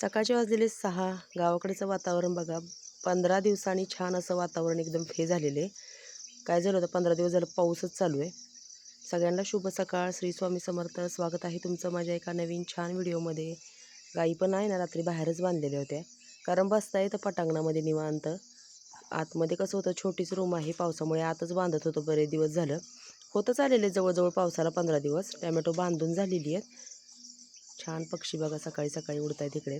सकाळचे वाजलेले सहा. गावाकडचं वातावरण बघा. पंधरा दिवसांनी छान असं वातावरण एकदम हे झालेलं. आहे काय झालं होतं? पंधरा दिवस झालं पाऊसच चालू आहे. सगळ्यांना शुभ सकाळ. श्री स्वामी समर्थ. स्वागत आहे तुमचं माझ्या एका नवीन छान व्हिडिओमध्ये. गाई पण आहे ना रात्री बाहेरच बांधलेल्या होत्या. कारण बसता येतं पटांगणामध्ये निवांत. आतमध्ये कसं होतं? छोटीच रूम आहे. पावसामुळे आतच बांधत होतो. बरेच दिवस झालं. होतं चाललेलं जवळजवळ पावसाला पंधरा दिवस. टॅमॅटो बांधून झालेली आहेत. छान पक्षी बघा सकाळी सकाळी उडत आहेत तिकडे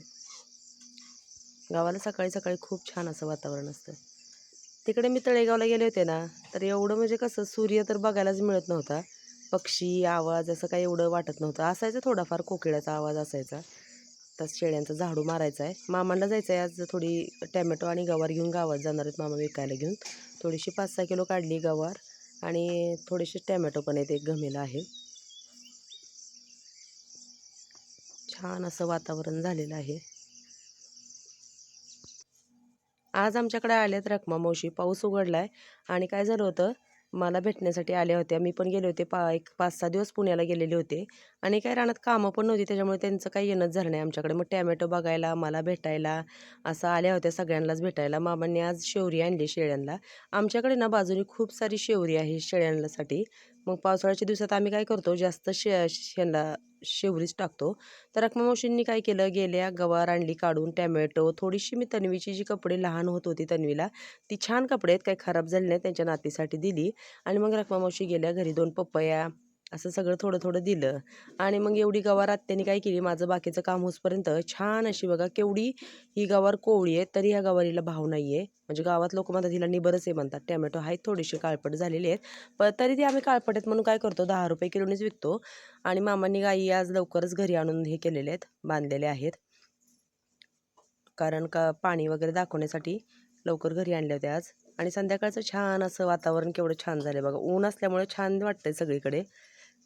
गावाला सकाळी सकाळी खूप छान असं वातावरण असतं. तिकडे मी तळेगावला गेले होते ना तर एवढं म्हणजे कसं सूर्य तर बघायलाच मिळत नव्हता. पक्षी आवाज असं काही एवढं वाटत नव्हतं. असायचं थोडाफार कोकिळाचा आवाज असायचा. तर शेळ्यांचा झाडू मारायचा आहे मामांना जायचं आहे आज थोडी टॅमॅटो आणि गवार घेऊन गावात जाणार आहेत मामा विकायला घेऊन. थोडीशी पाच सहा किलो काढली गवार आणि थोडेसे टॅमॅटो पण आहेत एक गमेला आहे. छान असं वातावरण झालेलं आहे. आज आमच्याकडे आल्यात रखमा मावशी. पाऊस उघडला आहे आणि काय झालं होतं? मला भेटण्यासाठी आल्या होत्या. मी पण गेले होते पा एक पाच सहा दिवस पुण्याला गेलेले होते. आणि काही रानात कामं पण नव्हती. त्याच्यामुळे त्यांचं काही येणंच झालं नाही आमच्याकडे. मग टॅमॅटो बघायला मला भेटायला असं आल्या होत्या सगळ्यांनाच भेटायला. मामांनी आज शेवरी आणली शेळ्यांना. आमच्याकडे ना बाजूने खूप सारी शेवरी आहे शेळ्यांसाठी. मग पावसाळ्याच्या दिवसात आम्ही काय करतो जास्त शे शेणला शेवरीच टाकतो. तर रखमा काय केलं गेल्या गवार आणली काढून टॅमॅटो थोडीशी मी तन्वीची जी कपडे लहान होत होती तन्वीला ती छान कपडे आहेत काही खराब झाले नाही त्यांच्या नातीसाठी दिली. आणि मग रखमा गेल्या घरी दोन पपया असं सगळं थोडं थोडं दिलं. आणि मग एवढी गवार आत्याने काय केली? माझं बाकीचं काम होसपर्यंत छान अशी बघा केवढी ही गवार कोवळी आहे तरी ह्या गवारीला भाव नाही आहे म्हणजे गावात लोक म्हणतात हिला निबरच आहे म्हणतात. टॅमॅटो आहेत थोडीशी काळपट झालेले आहेत. पण तरी ते आम्ही काळपट आहेत म्हणून काय करतो? दहा रुपये किलोनीच विकतो. आणि मामांनी गाई आज लवकरच घरी आणून हे केलेले आहेत बांधलेले आहेत. कारण का पाणी वगैरे दाखवण्यासाठी लवकर घरी आणले होते आज. आणि संध्याकाळचं छान असं वातावरण केवढं छान झालं बघा. ऊन असल्यामुळे छान वाटतंय सगळीकडे.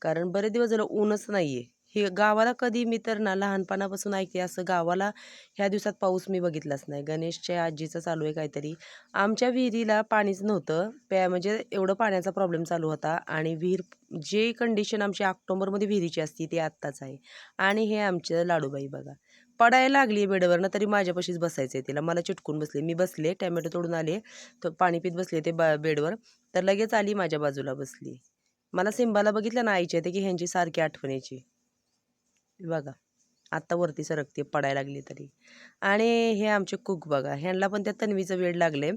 कारण बरेच दिवस झालं ऊनच नाही आहे हे गावाला कधी मी तर ना लहानपणापासून ऐकते असं गावाला ह्या दिवसात पाऊस मी बघितलाच नाही. गणेशच्या आजीचं चालू आहे काहीतरी. आमच्या विहिरीला पाणीच नव्हतं. प्या म्हणजे एवढं पाण्याचा प्रॉब्लेम चालू होता आणि विहीर जे कंडिशन आमची ऑक्टोबरमध्ये विहिरीची असती ती आत्ताच आहे. आणि हे आमचं लाडूबाई बघा. पडायला लागली बेडवरनं तरी माझ्यापाशीच बसायचं आहे तिला. मला चिटकून बसले. मी बसले टॅमॅटो तोडून आले तर पाणी पित बसले ते बा बेडवर. तर लगेच आली माझ्या बाजूला बसली. मला सिंबाला बघितलं ना आईच्या ते की ह्यांची सारखी आठवण यायची बघा आत्ता वरती सरकते पडायला लागली तरी. आणि हे आमचे कुक बघा ह्यांना पण त्या तन्वीचं वेळ लागले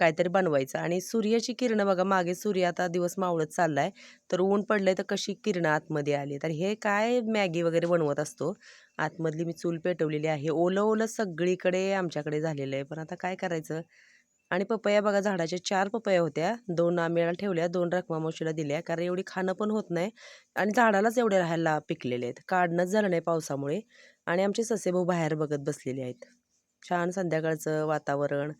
काहीतरी बनवायचं. आणि सूर्याची किरणं बघा मागे सूर्य आता दिवस मावळत चाललाय तर ऊन पडलंय तर कशी किरणं आतमध्ये आली? तर हे काय मॅगी वगैरे बनवत असतो? आतमधली मी चूल पेटवलेली आहे. ओलं ओलं सगळीकडे आमच्याकडे झालेलं आहे. पण आता काय करायचं? आणि पपया बघा झाडाच्या चार पपया होत्या. दोन आंब्याला ठेवल्या दोन रकमा मावशीला दिल्या कारण एवढी खाणं पण होत नाही आणि झाडालाच एवढे राहायला पिकलेले आहेत. काढणंच झालं नाही पावसामुळे आणि आमचे ससेभाऊ बाहेर बघत बसलेले आहेत. छान संध्याकाळचं वातावरण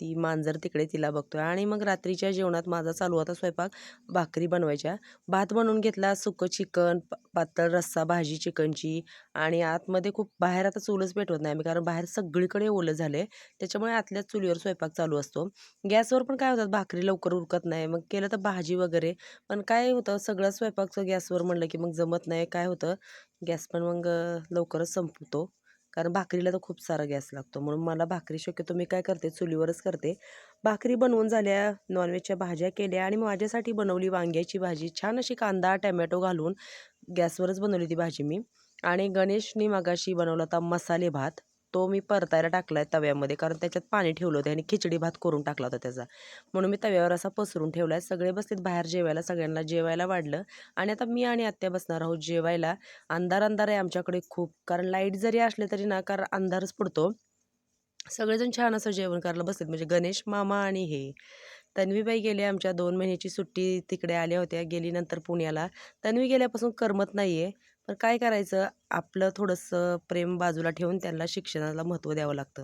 ती मांजर तिकडे तिला बघतोय. आणि मग रात्रीच्या जेवणात माझा चालू होता स्वयंपाक भाकरी बनवायच्या. भात बनवून घेतला सुकं चिकन पातळ रस्सा भाजी चिकनची. आणि आतमध्ये खूप बाहेर आता चूलच पेटवत नाही आम्ही कारण बाहेर सगळीकडे ओलं झाले त्याच्यामुळे आतल्याच चुलीवर स्वयंपाक चालू असतो. गॅसवर पण काय होतात भाकरी लवकर उरकत नाही. मग केलं तर भाजी वगैरे. पण काय होतं सगळं स्वयंपाकचं गॅसवर म्हणलं की मग जमत नाही. काय होतं गॅस पण मग लवकरच संपतो. कारण भाकरीला तर खूप सारा गॅस लागतो. म्हणून मला भाकरी शक्यतो मी काय करते चुलीवरच करते. भाकरी बनवून झाल्या नॉनव्हेजच्या भाज्या केल्या आणि माझ्यासाठी बनवली वांग्याची भाजी. छान अशी कांदा टॅमॅटो घालून गॅसवरच बनवली ती भाजी मी. आणि गणेशनी मगाशी बनवला होता मसाले भात. तो मी परतायला टाकला आहे तव्यामध्ये कारण त्याच्यात पाणी ठेवलं होतं आणि खिचडी भात करून टाकला होता त्याचा. म्हणून मी तव्यावर असा पसरून ठेवला आहे सगळे बसलेत बाहेर जेवायला सगळ्यांना जेवायला वाढलं. आणि आता मी आणि आत्या बसणार आहोत जेवायला. अंधार अंधार आहे आमच्याकडे खूप कारण लाइट जरी असले तरी ना कारण अंधारच पडतो. सगळेजण छान असं जेवण करायला बसलेत म्हणजे गणेश मामा आणि हे. तन्वीबाई गेले आमच्या दोन महिन्याची सुट्टी तिकडे आल्या होत्या गेली नंतर पुण्याला. तन्वी गेल्यापासून करमत नाही आहे पण काय करायचं? आपलं थोडंसं प्रेम बाजूला ठेवून त्यांना शिक्षणाला महत्त्व द्यावं लागतं.